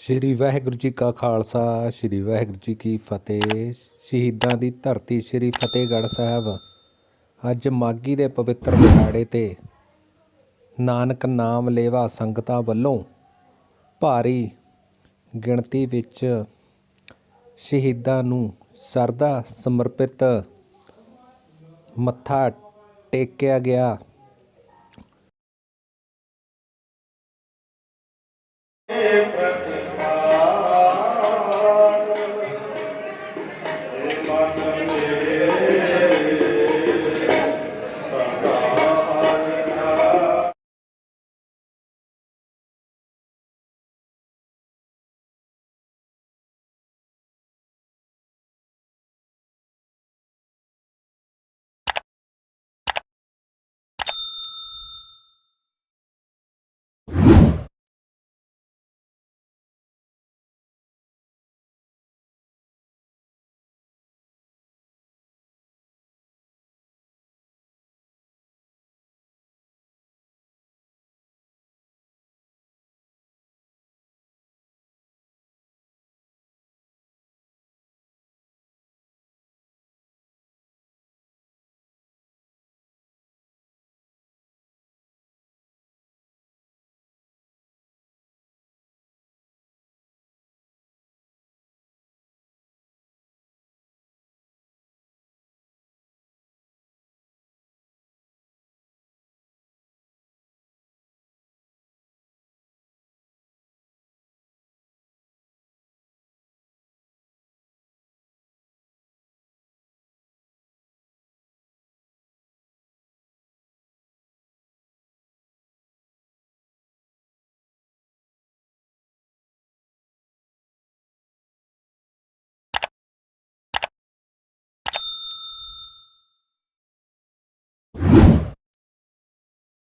ਸ਼੍ਰੀ ਵਾਹਿਗੁਰੂ ਜੀ ਕਾ ਖਾਲਸਾ, ਸ਼੍ਰੀ ਵਾਹਿਗੁਰੂ ਜੀ ਕੀ ਫਤਿਹ। ਸ਼ਹੀਦਾਂ ਦੀ ਧਰਤੀ ਸ਼੍ਰੀ ਫਤਿਹਗੜ੍ਹ ਸਾਹਿਬ। ਅੱਜ ਮਾਘੀ ਦੇ ਪਵਿੱਤਰ ਦਿਹਾੜੇ ਤੇ ਨਾਨਕ ਨਾਮ ਲੇਵਾ ਸੰਗਤਾਂ ਵੱਲੋਂ ਭਾਰੀ ਗਿਣਤੀ ਵਿੱਚ ਸ਼ਹੀਦਾਂ ਨੂੰ ਸਰਦਾ ਸਮਰਪਿਤ ਮੱਥਾ ਟੇਕਿਆ ਗਿਆ।